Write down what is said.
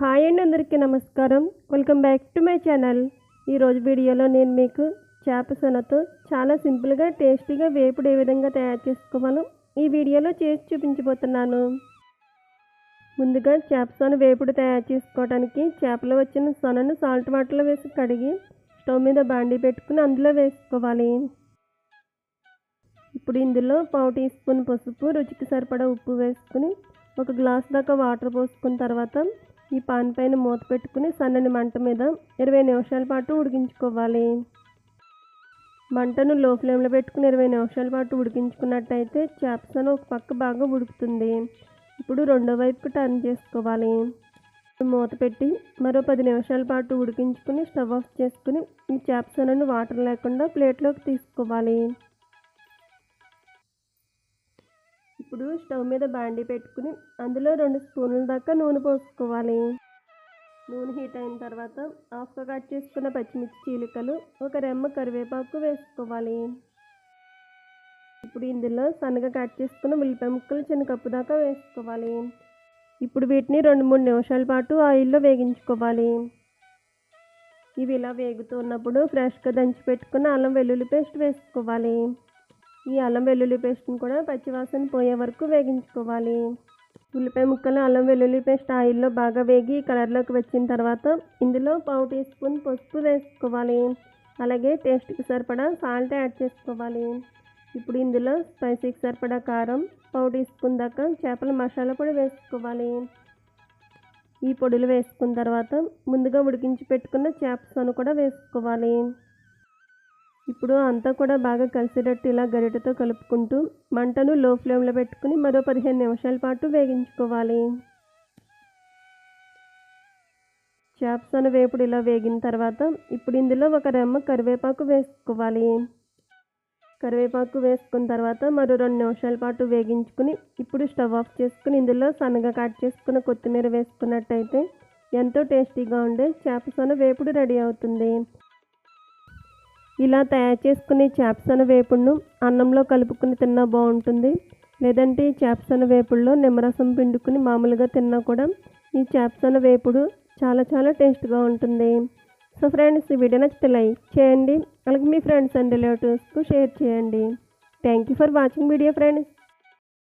Hi అండి అందరికీ నమస్కారం. Welcome back to my channel ఈరోజు వీడియోలో నేను మీకు చేప సొనతో చాలా సింపుల్గా టేస్టీగా వేపుడు ఏ విధంగా తయారు చేసుకోవాలో ఈ వీడియోలో చేసి చూపించబోతున్నాను. ముందుగా చేప సొన వేపుడు తయారు చేసుకోవడానికి చేపలు వచ్చిన సొనను సాల్ట్ వాటర్లో వేసి కడిగి స్టవ్ మీద బాండి పెట్టుకుని అందులో వేసుకోవాలి. ఇప్పుడు ఇందులో పావు టీ స్పూన్ పసుపు రుచికి సరిపడా ఉప్పు వేసుకుని ఒక గ్లాస్ దాకా వాటర్ పోసుకున్న తర్వాత ఈ పాన్ పైన మూత పెట్టుకుని సన్నని మంట మీద ఇరవై నిమిషాల పాటు ఉడికించుకోవాలి. మంటను లో ఫ్లేమ్లో పెట్టుకుని ఇరవై నిమిషాల పాటు ఉడికించుకున్నట్టయితే చేపసన ఒక పక్క బాగా ఉడుకుతుంది. ఇప్పుడు రెండో వైపుకి టర్న్ చేసుకోవాలి. మూత పెట్టి మరో పది నిమిషాల పాటు ఉడికించుకుని స్టవ్ ఆఫ్ చేసుకుని ఈ చేపసనను వాటర్ లేకుండా ప్లేట్లోకి తీసుకోవాలి. ఇప్పుడు స్టవ్ మీద బాండీ పెట్టుకుని అందులో రెండు స్పూన్ల దాకా నూనె పోసుకోవాలి. నూనె హీట్ అయిన తర్వాత హాఫ్గా కట్ చేసుకున్న పచ్చిమిర్చి చీలికలు ఒక రెమ్మ కరివేపాకు వేసుకోవాలి. ఇప్పుడు ఇందులో సన్నగా కట్ చేసుకున్న ఉల్లిపాయ ముక్కలు చిన్న కప్పు దాకా వేసుకోవాలి. ఇప్పుడు వీటిని రెండు మూడు నిమిషాల పాటు ఆయిల్లో వేగించుకోవాలి. ఇవి ఇలా వేగుతున్నప్పుడు ఫ్రెష్గా దంచి పెట్టుకున్న అల్లం వెల్లుల్లి పేస్ట్ వేసుకోవాలి. ఈ అల్లం వెల్లుల్లి పేస్ట్ని కూడా పచ్చివాసన పోయే వరకు వేగించుకోవాలి. ఉల్లిపాయ ముక్కలు అల్లం వెల్లుల్లి పేస్ట్ ఆయిల్లో బాగా వేగి కలర్లోకి వచ్చిన తర్వాత ఇందులో పావు టీ స్పూన్ పసుపు వేసుకోవాలి. అలాగే టేస్ట్కి సరిపడా సాల్ట్ యాడ్ చేసుకోవాలి. ఇప్పుడు ఇందులో స్పైసీకి సరిపడా కారం పావు టీ స్పూన్ దాకా చేపల మసాలా పొడి వేసుకోవాలి. ఈ పొడులు వేసుకున్న తర్వాత ముందుగా ఉడికించి పెట్టుకున్న చేప సొను కూడా వేసుకోవాలి. ఇప్పుడు అంతా కూడా బాగా కలిసేటట్టు ఇలా గరిటతో కలుపుకుంటూ మంటను లో ఫ్లేమ్లో పెట్టుకుని మరో పదిహేను నిమిషాల పాటు వేగించుకోవాలి. చేపసన వేపుడు ఇలా వేగిన తర్వాత ఇప్పుడు ఇందులో ఒక రెమ్మ కరివేపాకు వేసుకోవాలి. కరివేపాకు వేసుకున్న తర్వాత మరో రెండు నిమిషాల పాటు వేగించుకుని ఇప్పుడు స్టవ్ ఆఫ్ చేసుకుని ఇందులో సన్నగా కట్ చేసుకున్న కొత్తిమీర వేసుకున్నట్టయితే ఎంతో టేస్టీగా ఉండే చేపసన వేపుడు రెడీ అవుతుంది. ఇలా తయారు చేసుకునే చేపసన వేపుడును అన్నంలో కలుపుకుని తిన్నా బాగుంటుంది. లేదంటే ఈ చేపసన వేపుడులో నిమ్మరసం పిండుకుని మామూలుగా తిన్నా కూడా ఈ చేపసన వేపుడు చాలా చాలా టేస్ట్గా ఉంటుంది. సో ఫ్రెండ్స్ ఈ వీడియో నచ్చితే లైక్ చేయండి. అలాగే మీ ఫ్రెండ్స్ అండ్ రిలేటివ్స్కు షేర్ చేయండి. Thank you for watching video friends.